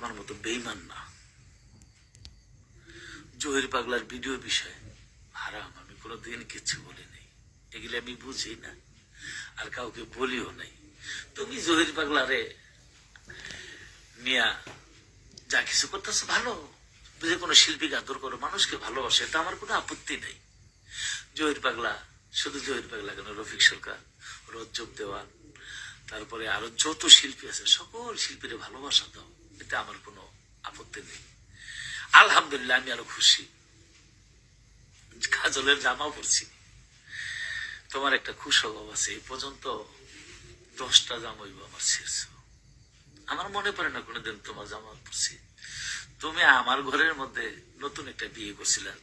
তোমার মতো বেইমান না। জহির পাগলার ভিডিও বিষয়ে হারাম, আমি কোনোদিন কিচ্ছু বলিনি। এগুলি আমি বুঝি না, আর কাউকে বলিও নাই। তুমি জহির পাগলারে নিয়া যা কিছু করতেছো ভালো। যে কোনো শিল্পীকে আদর করো, মানুষকে ভালোবাসে, এটা আমার কোনো আপত্তি নেই। জহির পাগলা, শুধু জহির পাগলা কেন, রফিক সরকার, রজ্জব দেওয়ান, তারপরে আরও যত শিল্পী আছে, সকল শিল্পীরে ভালোবাসা দাও। এতে আমার কোনো আপত্তি নেই। আলহামদুলিল্লাহ, আমি আরও খুশি। কাজলের জামা পরছি। তোমার একটা খুশ অভাব আছে, এই পর্যন্ত দশটা জামা হইব আমার শেষ। আমার মনে পড়ে না কোনোদিন তোমার জামা পরছি। তুমি আমার ঘরের মধ্যে নতুন একটা বিয়ে করছিলাম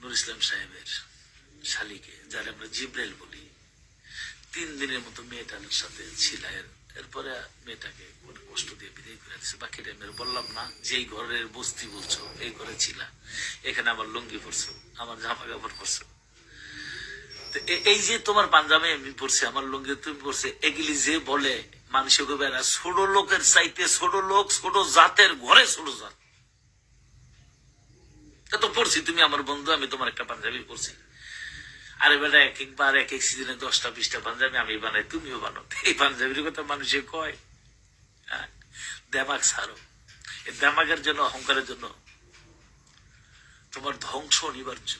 নুর ইসলাম সাহেবের শালিকে, যারা আমরা জিব্রাইল বলি। তিন দিনের মতো মেয়েটার সাথে ছিল এর- এরপরে মেয়েটাকে কোনো কষ্ট দিয়ে বিদায় করে দিচ্ছে বাকি টাইমের বললাম না, যেই ঘরের বস্তি বলছো, এই ঘরে ছিলা, এখানে আমার লুঙ্গি পরছো আমার জামা কাপড় পরছো। এই যে তোমার পাঞ্জাবে আমি পড়ছি আমার লুঙ্গি তুমি পড়ছে এগুলি যে বলে মানুষকে বেড়া ছোট লোকের চাইতে ছোট লোক, ছোট জাতের ঘরে ছোট জাত। তা তো পড়ছি তুমি আমার বন্ধু, আমি তোমার একটা পাঞ্জাবি পড়ছি আরে বেটা এক একবার এক এক সিজনে দশটা, বিশটা পাঞ্জাবি আমি বানাই, তুমিও বানো এই পাঞ্জাবির কথা মানুষে কয়। হ্যাঁ? দেমাগ ছাড়ো এই দেমাগের জন্য, অহংকারের জন্য তোমার ধ্বংস অনিবার্য।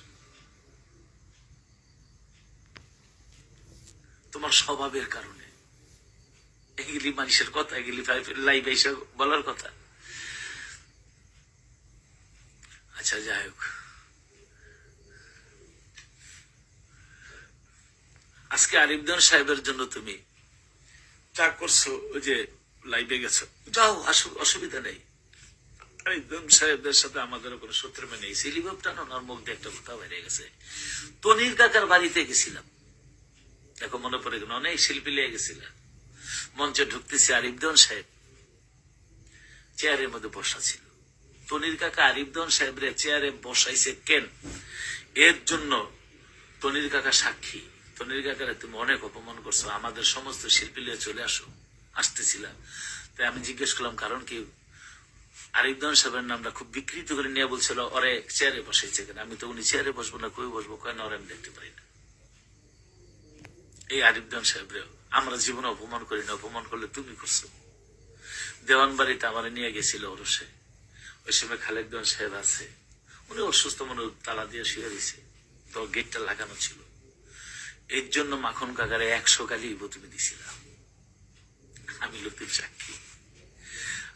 তোমার স্বভাবের কারণে। এগুলি মানুষের কথা, এগুলি লাইভ এসে বলার কথা। আচ্ছা যাই হোক। আজকে আরিফদান সাহেবের জন্য তুমি যা করছ, ওই যে লাইভে গেছো, যাও অসুবিধা নেই। আরিফদান সাহেবদের সাথে আমাদের কোনো সূত্র দিয়ে একটা বেরিয়ে গেছে। তনির কাকার বাড়িতে গেছিলাম। দেখো, মনে পড়ে গেল, অনেক শিল্পী লিয়ে গেছিলাম মঞ্চে ঢুকতেছি আরিফদন সাহেব। চেয়ারের মধ্যে বসা ছিল। তনির কাকা আরিফদন সাহেবরে চেয়ারে বসাইছে কেন? এর জন্য তনির কাকা সাক্ষী। তনির কাকারে তুমি অনেক অপমান করছ আমাদের সমস্ত শিল্পী লিয়ে চলে আসো। আসতেছিলাম। তাই আমি জিজ্ঞেস করলাম, কারণ কি? আরিফদন সাহেবের নামটা খুব বিকৃত করে নিয়ে বলছিল, ওরে, চেয়ারে বসাইছে কেন? আমি তো উনি চেয়ারে বসবো না, কই বসবো? কেন ওরে, আমি দেখতে পারি না। এই আরিফদান সাহেবরেও আমরা জীবনে অপমান করি না। অপমান করলে তুমি করছ। দেওয়ান বাড়িতে আমার নিয়ে গেছিল ওরসে। ওই সময় খালেকদান সাহেব আছে। উনি অসুস্থ মনে তালা দিয়ে শুয়ে দিছে তো গেটটা লাগানো ছিল। এর জন্য মাখন কাকারে একশো কালি তুমি দিছিলাম আমি লতিফ সাক্ষী।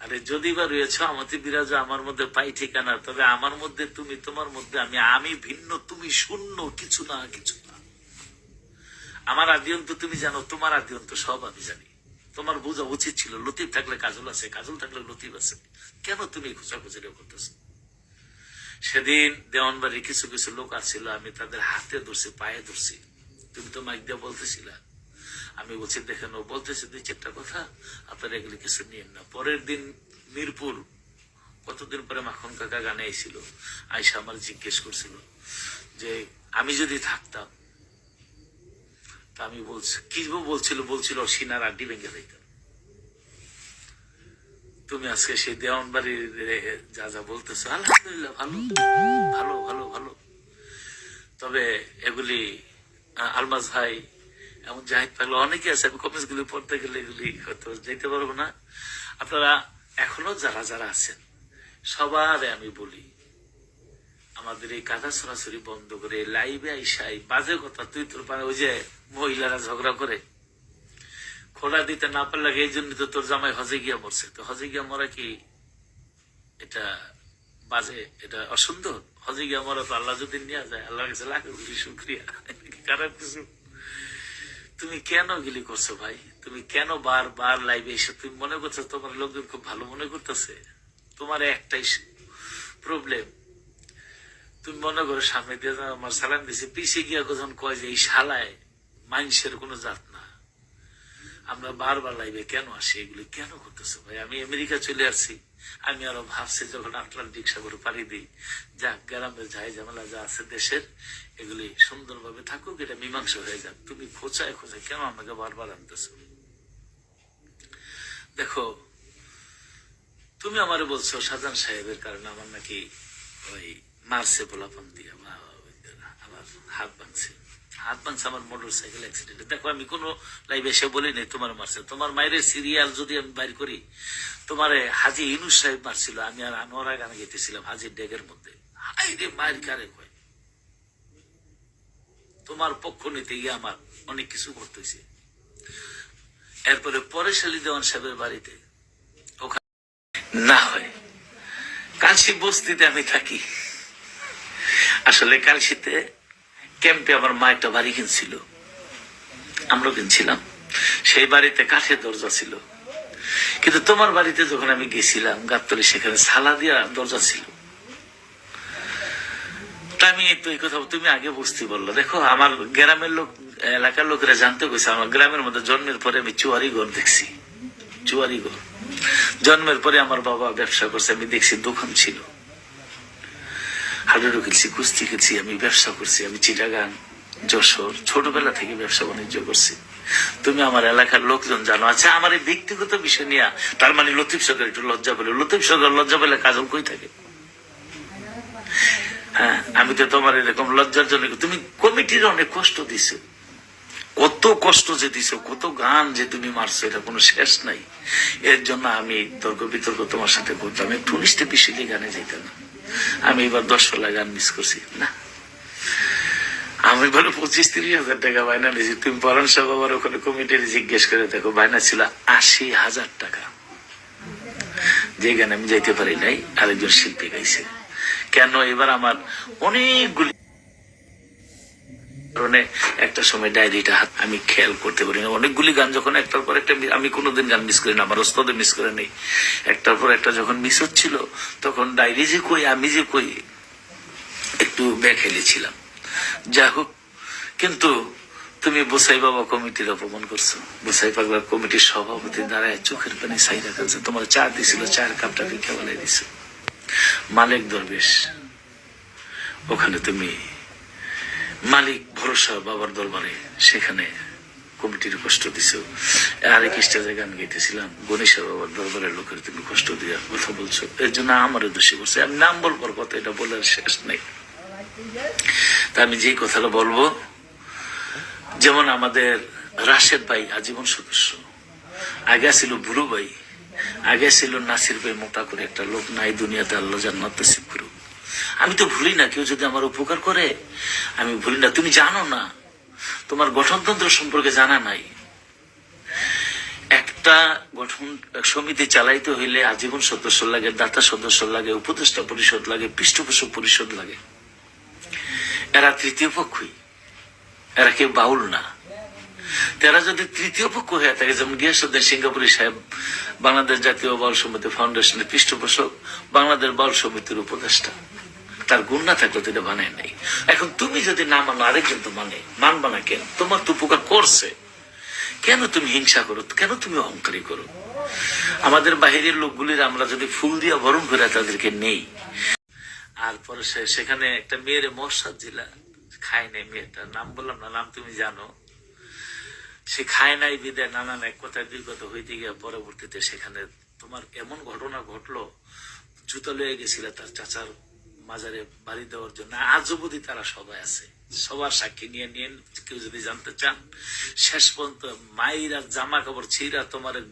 আরে যদি বা রয়েছ আমাতে বিরাজ আমার মধ্যে পাই ঠিকানা, তবে আমার মধ্যে তুমি, তোমার মধ্যে আমি আমি ভিন্ন, তুমি শূন্য, কিছু না কিছু না। আমার আদিয়ন্ত তুমি জানো, তোমার আদিয়ন্ত সব আমি জানি। তোমার বোঝা উচিত ছিল, লতিফ থাকলে কাজল আছে, কাজল থাকলে লতিফ আছে। কেন তুমি খোঁজাখুঁজি করতেছো? সেদিন দেওয়ানবাড়ির কিছু কিছু লোক আসছিল, আমি তাদের হাতে ধরছি, পায়ে ধরছি। তুমি তো মাইক দিয়ে বলতেছিলা। আমি বলছি, দেখেন, ও বলতেছে দুই চারটা কথা, আপনারা এগুলি কিছু নিয়েন না। পরের দিন মিরপুর, কতদিন পরে মাখন কাকা গানে আইছিল আয়সা আমার জিজ্ঞেস করছিল যে, আমি যদি থাকতাম, তা আমি বলছি কি বলছিল বলছিল, সিনার আড্ডি ভেঙে দিতাম। তুমি আজকে সেই দেওয়ান বাড়ির যা যা বলতেছো, আলহামদুলিল্লাহ, ভালো ভালো ভালো ভালো। তবে এগুলি আলমাজ ভাই, এমন জাহিদ পাগলা অনেকে আছে, আমি কমেন্টস গুলি পড়তে গেলে এগুলি হয়তো যেতে পারব না। আপনারা এখনও যারা যারা আছেন, সবার আমি বলি, আমাদের এই কাদা সরাসরি বন্ধ করে, লাইভে আইসাই বাজে কথা তুই তোর পারে ওই যে মহিলারা ঝগড়া করে, খোলা দিতে না পারলে এই জন্য তো তোর জামাই হজে গিয়া মরছে। তো হজে গিয়া মরা কি এটা বাজে, এটা অসুন্দর? হজে গিয়া মরা তো আল্লাহ যদি নিয়ে যায় আল্লাহর কাছে লাখ কোটি শুক্রিয়া খারাপ কিছু তুমি কেন গিলি করছ ভাই? তুমি কেন বার বার লাইভে এসে তুমি মনে করছ তোমার লোকজন খুব ভালো মনে করতেছে তোমার একটাই প্রবলেম তুমি মনে করো, সামনে দিয়ে আমার সালাম দিছে পিছিয়ে গিয়া যখন কয় যে এই শালায় মানুষের কোনো জাত না। আমরা বারবার লাইভে কেন আসি? এগুলি কেন করতেছো ভাই? আমি আমেরিকা চলে আসছি। আমি আরও ভাবছি যখন আটলান্টিক সাগর পাড়ি দিই যা গ্রামের যাই ঝামেলা যা আছে দেশের, এগুলি সুন্দরভাবে থাকুক, এটা মীমাংসা হয়ে যাক। তুমি খোঁচায় খোঁচায় কেন আমাকে বারবার আনতেছো? দেখো, তুমি আমারে বলছো, সাজান সাহেবের কারণে আমার নাকি ওই মারছে পোলাপন দিয়ে বা আমার হাত ভাঙছে। হাত ভাঙছে আমার মোটর সাইকেল অ্যাক্সিডেন্টে দেখো, আমি কোনো লাইভে এসে বলিনি তোমার মারছে। তোমার মায়ের সিরিয়াল যদি আমি বাইর করি তোমারে হাজি ইনুস সাহেব মারছিল, আমি আর আনোয়ারা গানে গেতেছিলাম হাজির ডেকের মধ্যে। হাই রে মায়ের কারে কয়। তোমার পক্ষ নিতে গিয়ে আমার অনেক কিছু করতেছে এরপরে পরেশালী দেওয়ান সাহেবের বাড়িতে ওখানে না হয়। কালসি বস্তিতে আমি থাকি। আসলে কালসিতে ক্যাম্পে আমার মা একটা বাড়ি কিনছিল। আমরা কিনছিলাম। সেই বাড়িতে কাঠের দরজা ছিল। কিন্তু তোমার বাড়িতে যখন আমি গেছিলাম, গাবতলি, সেখানে সালা দিয়া দরজা ছিল। আমি তো এই কথা তুমি আগে বুঝতে বলল। দেখো, আমার গ্রামের লোক, এলাকার লোকেরা জানতে গেছে, আমার গ্রামের মধ্যে জন্মের পরে আমি চুয়ারি ঘর দেখছি। চুয়ারি ঘর জন্মের পরে আমার বাবা ব্যবসা করছে, আমি দেখছি দোকান ছিল। হাডুডু খেলছি, কুস্তি খেলছি, আমি ব্যবসা করছি, আমি চিটাগান যশোর, ছোটবেলা থেকে ব্যবসা বাণিজ্য করছি। তুমি আমার এলাকার লোকজন জানো। আচ্ছা আমার এই ব্যক্তিগত বিষয় নিয়ে, তার মানে লতিফ সরকার একটু লজ্জা পেলে লতিফ সরকার লজ্জা পেলে কাজল কই থাকে? হ্যাঁ আমি তো তোমার এরকম লজ্জার জন্য তুমি কমিটির অনেক কষ্ট দিছো। কত কষ্ট যে দিছো, কত গান যে তুমি মারছো, এটা কোনো শেষ নাই। এর জন্য আমি তর্ক বিতর্ক তোমার সাথে করতাম। একটু উনিশটা বিষয় গানে যেতাম আমি এবার দশ ষোলো গান মিস করছি। না। আমি বলে পঁচিশ তিরিশ হাজার টাকা বায়না নিয়েছি। তুমি পরান সব আবার ওখানে কমিটির জিজ্ঞেস করে দেখো, বায়না ছিল আশি হাজার টাকা। যে গানে আমি যাইতে পারি নাই, আরেকজন শিল্পী গাইছে। কেন এবার আমার অনেকগুলি কারণে একটা সময় ডায়েরিটা আমি খেয়াল করতে পারি না অনেকগুলি গান যখন একটার পর একটা আমি কোনোদিন গান মিস করি না, আমার ওস্তাদে মিস করে নেই। একটার পর একটা যখন মিস হচ্ছিল, তখন ডায়েরি যে কই, আমি যে কই, একটু বেখেলেছিলাম যা হোক, কিন্তু তুমি বোসাই বাবা কমিটির অপমান করছ। বোসাই পাগলা কমিটির সভাপতি দাঁড়ায় চোখের পানি সাই রাখাচ্ছে তোমার চা দিছিল, চার কাপটা ভিক্ষা বলে দিছে। মালিক দরবেশ, ওখানে তুমি মালিক ভরসা বাবার দরবারে, সেখানে কমিটির কষ্ট দিছ। আরেক স্টেজে গান গাইতেছিলাম, গণেশা বাবার দরবারের লোকের তুমি কষ্ট দিয়া কথা বলছো। এর জন্য আমারও দোষী করছে। আমি নাম বলবার কথা, এটা বলার শেষ নেই। তা আমি যে কথাটা বলব, যেমন আমাদের রাশেদ ভাই আজীবন সদস্য, আগে ছিল বুড়ো ভাই, আগে ছিল নাসির ভাই মোটা করে একটা লোক, নাই দুনিয়াতে আল্লাহ জান্নাত নসিব করুক। আমি তো ভুলি না কেউ যদি আমার উপকার করে, আমি ভুলি না। তুমি জানো না, তোমার গঠনতন্ত্র সম্পর্কে জানা নাই। একটা গঠন সমিতি চালাইতে হইলে আজীবন সদস্য লাগে, দাতা সদস্য লাগে, উপদেষ্টা পরিষদ লাগে, পৃষ্ঠপোষক পরিষদ লাগে। এরা তৃতীয় পক্ষই। এরা কেউ বাউল না। তারা যদি তৃতীয় পক্ষ হয়ে থাকে, যেমন গিয়াসুদ্দিন সিঙ্গাপুরি সাহেব, বাংলাদেশ জাতীয় বাউল সমিতি ফাউন্ডেশনের পৃষ্ঠপোষক, বাংলাদেশ বাউল সমিতির উপদেষ্টা। তার গুণ না থাকলে তো এটা বানায় নাই। এখন তুমি যদি না মানো, আরেকজন তো মানে। মানবা না কেন? তোমার তো উপকার করছে। কেন তুমি হিংসা করো? কেন তুমি অহংকারী করো? আমাদের বাহিরের লোকগুলির আমরা যদি ফুল দিয়ে বরণ করে, তাদেরকে নেই। আর পরে সে- সেখানে একটা মেয়ের মশাদ দিলা। খায় নাই মেয়েটার নাম বললাম না, নাম তুমি জানো। সে খায় নাই বিদায় নানান এক কথায় কথা হইতে গিয়ে পরবর্তীতে সেখানে তোমার এমন ঘটনা ঘটলো, জুতো লয়ে গেছিল তার চাচার মাজারে বাড়ি দেওয়ার জন্য। আজ অবধি তারা সবাই আছে। সবার সাক্ষী নিয়ে নিয়ে কেউ যদি জানতে চান। শেষ পর্যন্ত মাইরা জামা কাপড় ছিঁড়া তোমার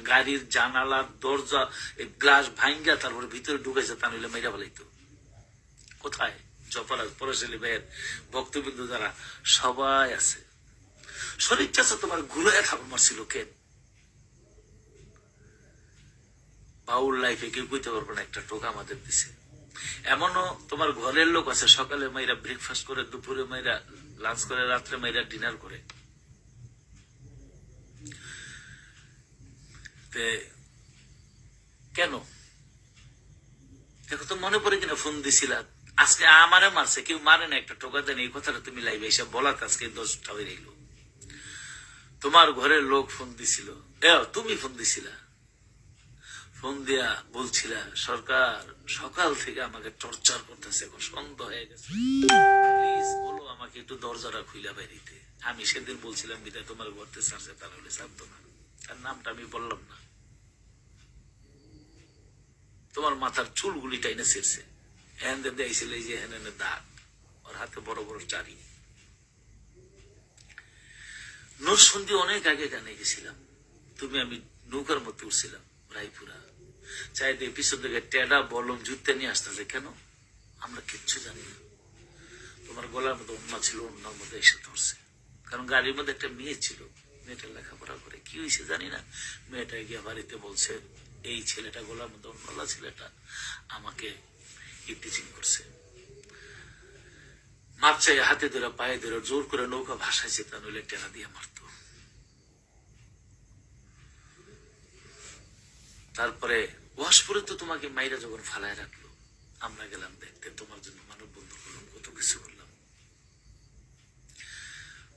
গাড়ির জানালার দরজা গ্লাস ভাঙ্গা তারপরে ভিতরে ঢুকেছে তা নইলে মেয়েরা বলাইতো কোথায়? জপরাজ পরশালী ভাইয়ের ভক্তবিন্দু যারা সবাই আছে। শরীর চাষা তোমার ঘুরে থাকো মারছিল কে বাউল লাইফে কেউ কইতে পারব না, একটা টোকা আমাদের দিছে। এমনও তোমার ঘরের লোক আছে, সকালে মাইরা ব্রেকফাস্ট করে, দুপুরে মাইরা লাঞ্চ করে, রাত্রে মাইরা ডিনার করে। কেন? দেখো তো মনে পড়ে কিনা ফোন দিছিলা আজকে আমারে মারছে, কেউ মারে না, একটা টোকা দেন, এই কথাটা তুমি লাইভে এসে বলাতে, আজকে দশটা হয়ে রইল। তোমার ঘরের লোক ফোন দিছিল। তুমি ফোন দিছিলা? ফোন দিয়া বলছিলা, সরকার সকাল থেকে আমাকে টর্চার করতেছে সন্দেহ হয়ে গেছে। প্লিজ বলো আমাকে একটু দরজাটা খুইলা বেরিতে আমি সেদিন বলছিলাম, বিদায়, তোমার ঘরতে ছাড়ছে, তাহলে ছাড়তো না। তার নামটা আমি বললাম না। তোমার মাথার চুলগুলি টাইনে ছিঁড়ছে। হ্যান দিয়েছিল এই যে হ্যান দাগ ওর হাতে বড় বড় চারি নরসন্দি অনেক আগে গানে গেছিলাম তুমি আমি নৌকার মতো উঠছিলাম রায়পুরা চাইতে পিছন থেকে টেডা বলম জুতে নিয়ে আসতেছে কেন আমরা কিচ্ছু জানি না তোমার গলার মধ্যে অন্য ছিল অন্যর মধ্যে এসে ধরছে কারণ গাড়ির মধ্যে একটা মেয়ে ছিল মেয়েটা লেখাপড়া করে কি হয়েছে জানি না মেয়েটা গিয়ে বাড়িতে বলছে এই ছেলেটা গলার মধ্যে অন্যলা ছেলেটা আমাকে ইপটিচিং করছে। মাপ চাই হাতে ধরে, পায়ে ধরে, জোর করে নৌকা নইলে টেরা দিয়ে মারতো। তারপরে, ওয়াশপুরে তো তোমাকে মাইরা যখন ফালায় রাখল, আমরা গেলাম দেখতে, তোমার জন্য মানব বন্ধু করলাম, কত কিছু করলাম।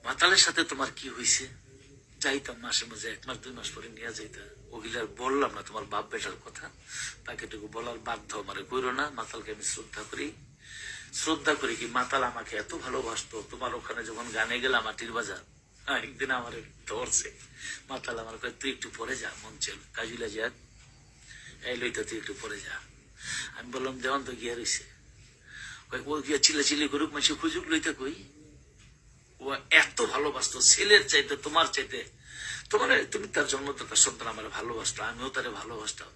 মাতালের সাথে তোমার কি হয়েছে যাইতাম মাসে মাঝে এক মাস দুই মাস পরে নিয়ে যাইতা ওগুলার বললাম না তোমার বাপ বেটার কথা। তাকে এটুকু বলার বাধ্য মানে কইরো না মাতালকে আমি শ্রদ্ধা করি। শ্রদ্ধা করি কি মাতাল আমাকে এত ভালোবাসতো তোমার ওখানে যখন গানে গেলাম মাটির বাজার হ্যাঁ, একদিন আমার ধরছে। মাতাল আমার কয় তুই একটু পরে যা মন চল। কাজুলা যাক এই লইতে তুই একটু পরে যা। আমি বললাম দেওয়ান তো গিয়া রয়েছে ও গিয়া চিল্লা চিল্লি করুক মাসে খুঁজুক লইতে কই? এত ভালোবাসতো, ছেলের চাইতে, তোমার চাইতে। তোমার, তুমি তার জন্মদাতা সন্তান আমার ভালোবাসতো, আমিও তারে ভালোবাসতাম।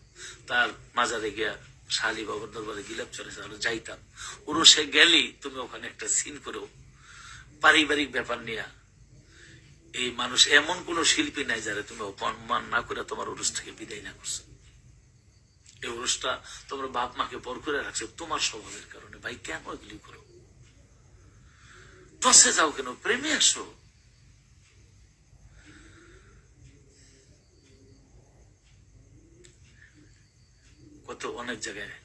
তার মাজারে গিয়া শালি বাবার দরবারে গিলাপ চলে যাইতাম। ওরও সে গেলি, তুমি ওখানে একটা সিন করো। পারিবারিক ব্যাপার নিয়ে। এই মানুষ এমন কোন শিল্পী নাই যারা তুমি অপমান না করে তোমার উরুস থেকে বিদায় না করছ। এই উরুসটা তোমার বাপ মাকে পর করে রাখছে তোমার স্বভাবের কারণে। ভাই, কেন এগুলি করো? দশে যাও কেন প্রেমে আসো কত অনেক জায়গায়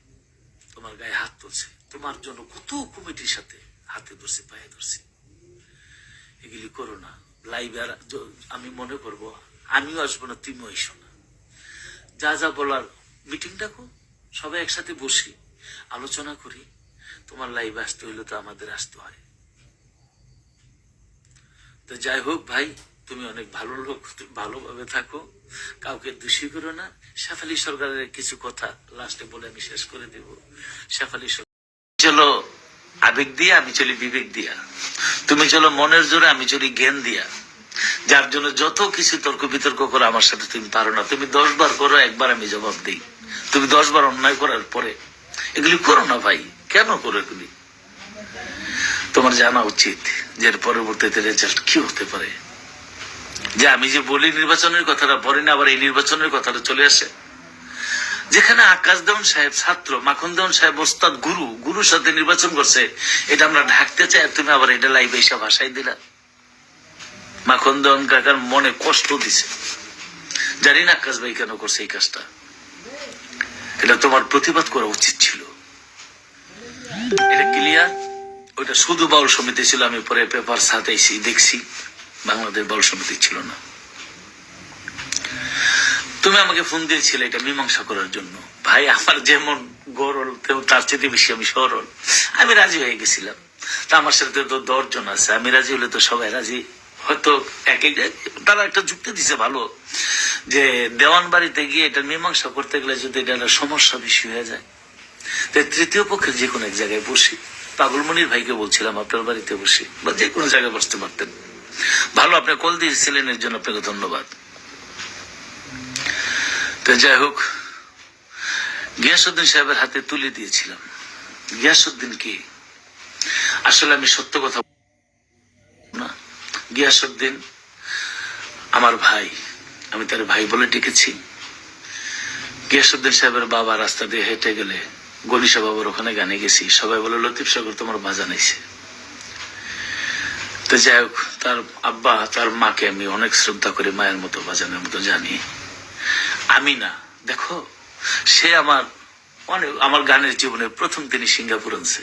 তোমার গায়ে হাত তুলছে তোমার জন্য কত কমিটির সাথে হাতে ধরছে পায়ে ধরছে এগুলি করো না লাইভ আর আমি মনে করব আমিও আসব না তুমিও এসো না যা যা বলার মিটিং ডাকো সবাই একসাথে বসি আলোচনা করি তোমার লাইভ আসতে হইলে তো আমাদের আসতে হয় তো যাই হোক ভাই, তুমি অনেক ভালো লোক ভালোভাবে থাকো, কাউকে দোষী করো না। শেফালি সরকারের কিছু কথা লাস্টে বলে আমি শেষ করে দেব। শেফালি চলো আবেগ দিয়া, আমি চলি বিবেক দিয়া। তুমি চলো মনের জোরে, আমি চলি জ্ঞান দিয়া। যার জন্য যত কিছু তর্ক বিতর্ক করো, আমার সাথে তুমি পারো না। তুমি দশ বার করো, একবার আমি জবাব দিই। তুমি দশ বার অন্যায় করার পরে, এগুলি করো না ভাই। কেন করো এগুলি? তোমার জানা উচিত। যে পরবর্তীতে রেজাল্ট কি হতে পারে? যে আমি যে বলি নির্বাচনের কথাটা, পরে না আবার এই নির্বাচনের কথাটা চলে আসে। যেখানে আকাশ দেওয়ান সাহেব ছাত্র, মাখন দেওয়ান সাহেব ওস্তাদ গুরু, গুরুর সাথে নির্বাচন করছে, এটা আমরা ঢাকতে চাই তুমি আবার এটা লাইভে এসে ভাষাই দিলা। মাখন দেওয়ান কাকার মনে কষ্ট দিছে। জানি না আকাশ ভাই কেন করছে এই কাজটা। এটা তোমার প্রতিবাদ করা উচিত ছিল। এটা ক্লিয়ার ওইটা শুধু বাউল সমিতি ছিল, আমি পরে পেপার সাথে দেখছি। বাংলাদেশ বাউল সমিতি ছিল না। তুমি আমাকে ফোন দিয়েছিলে এটা মীমাংসা করার জন্য। ভাই, আমার যেমন গরল তেমন তার চেয়ে বেশি আমি সরল। আমি রাজি হয়ে গেছিলাম। তা আমার সাথে তো দশজন আছে, আমি রাজি হলে তো সবাই রাজি। হয়তো এক তারা একটা যুক্তি দিছে ভালো, যে দেওয়ান বাড়িতে গিয়ে এটা মীমাংসা করতে গেলে যদি এটা একটা সমস্যা বেশি হয়ে যায়। তৃতীয় পক্ষের যে কোনো এক জায়গায় বসি। পাগলমণির ভাইকে বলছিলাম, আপনার বাড়িতে বসি, বা যে কোনো জায়গায় বসতে পারতেন। ভালো, আপনি কল দিয়েছিলেন, এর জন্য আপনাকে ধন্যবাদ। তো যাই হোক গিয়াসুদ্দিন সাহেবের হাতে তুলে দিয়েছিলাম। গিয়াসুদ্দিন কি? আসলে আমি সত্য কথা না। গিয়াসুদ্দিন আমার ভাই, আমি তার ভাই বলে ডেকেছি। গিয়াসুদ্দিন সাহেবের বাবা রাস্তা দিয়ে হেঁটে গেলে গলিশা বাবার ওখানে গানে গেছি। সবাই বলে, লতিফ সাগর তোমার বাজান আইছে তো যাই হোক, তার আব্বা, তার মাকে আমি অনেক শ্রদ্ধা করি মায়ের মতো বাজানের মতো জানি। আমি না, দেখো, সে আমার অনেক, আমার গানের জীবনের প্রথম তিনি সিঙ্গাপুর আনছে।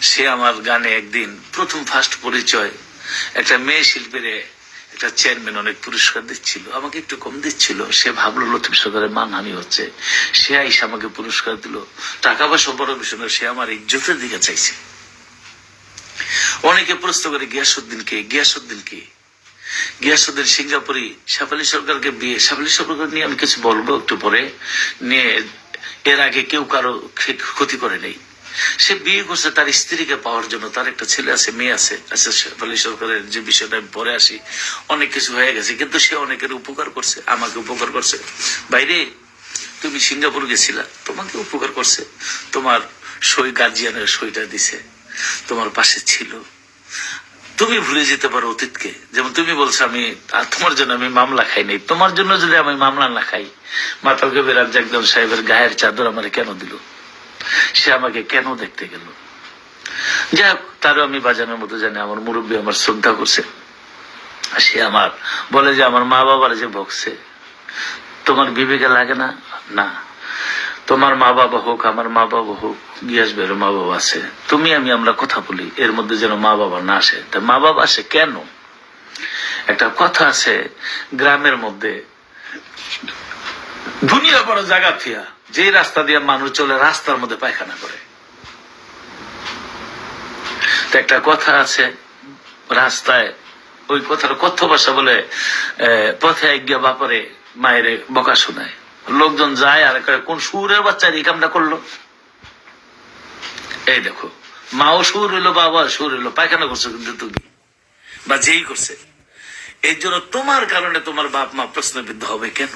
সে আমার গানে একদিন প্রথম ফার্স্ট পরিচয়, একটা মেয়ে শিল্পীর একটা চেয়ারম্যান অনেক পুরস্কার দিচ্ছিল, আমাকে একটু কম দিচ্ছিল। সে ভাবলো, লতিফ সরকারের মানহানি হচ্ছে। সে আইসা আমাকে পুরস্কার দিল। টাকা পয়সা বড় বিষয় সে আমার ইজ্জতের দিকে চাইছে। অনেকে প্রশ্ন করে গিয়াসুদ্দিন কে? গিয়াসুদ্দিন সিঙ্গাপুরি শেফালি সরকারকে বিয়ে শেফালি সরকার নিয়ে আমি কিছু বলব একটু পরে। নিয়ে এর আগে কেউ কারও ক্ষে- ক্ষতি করে নেই। সে বিয়ে করছে, তার স্ত্রীকে পাওয়ার জন্য। তার একটা ছেলে আছে, মেয়ে আছে আচ্ছা সরকারের যে বিষয়টা, আমি পরে আসি। অনেক কিছু হয়ে গেছে, কিন্তু সে অনেকের উপকার করছে, আমাকে উপকার করছে। বাইরে, তুমি সিঙ্গাপুর গেছিলা, তোমাকে উপকার করছে। তোমার সই গার্জিয়ানের সইটা দিছে, তোমার পাশে ছিল। তুমি ভুলে যেতে পারো অতীতকে। যেমন তুমি বলছো, আমি তোমার জন্য আমি মামলা খাই নাই। তোমার জন্য যদি আমি মামলা না খাই মাতাল কবির একদম সাহেবের গায়ের চাদর আমার কেন দিল? সে আমাকে কেন দেখতে গেল? যাই হোক তারও আমি বাজানোর মতো জানি, আমার মুরব্বী আমার শ্রদ্ধা করছে। সে আমার, বলে যে আমার মা বাবার যে বকছে, তোমার বিবেকে লাগে না? না। তোমার মা বাবা হোক, আমার মা বাবা হোক, গিয়াস বের, মা বাবা আছে। তুমি আমি, আমরা কথা বলি, এর মধ্যে যেন মা বাবা না আসে। তা মা বাবা আসে কেন? একটা কথা আছে, গ্রামের মধ্যে, দুনিয়া বড় জায়গা থিয়া যে রাস্তা দিয়ে মানুষ চলে, রাস্তার মধ্যে পায়খানা করে। একটা কথা আছে রাস্তায়, ওই কথার কথ্য ভাষা বলে পথে গিয়া বাপরে মায়ের বকা শোনায়। লোকজন যায় আর কোন সুরের বাচ্চার এই কামটা করল? এই দেখো, মাও সুর হইল বাবা সুর হইল, পায়খানা করছ কিন্তু তুমি, বা যেই করছে। এই জন্য তোমার কারণে তোমার বাপ মা প্রশ্নবিদ্ধ হবে কেন?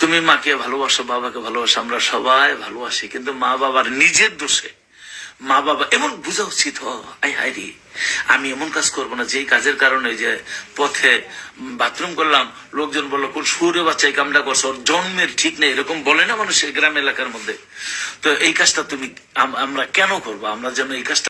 তুমি মাকে ভালোবাসো, বাবাকে ভালোবাসো, আমরা সবাই ভালোবাসি, কিন্তু মা বাবার নিজের দোষে, মা বাবা এমন বোঝা উচিত হ আই হাই আমি এমন কাজ করব না, যেই কাজের কারণে যে পথে বাথরুম করলাম, লোকজন বলল, কোন সুরে বাচ্চা এই কামটা করছ জন্মের ঠিক নেই, এরকম বলে না মানুষের গ্রাম এলাকার মধ্যে। তো এই কাজটা তুমি আমরা কেন করব? আমরা যেন এই কাজটা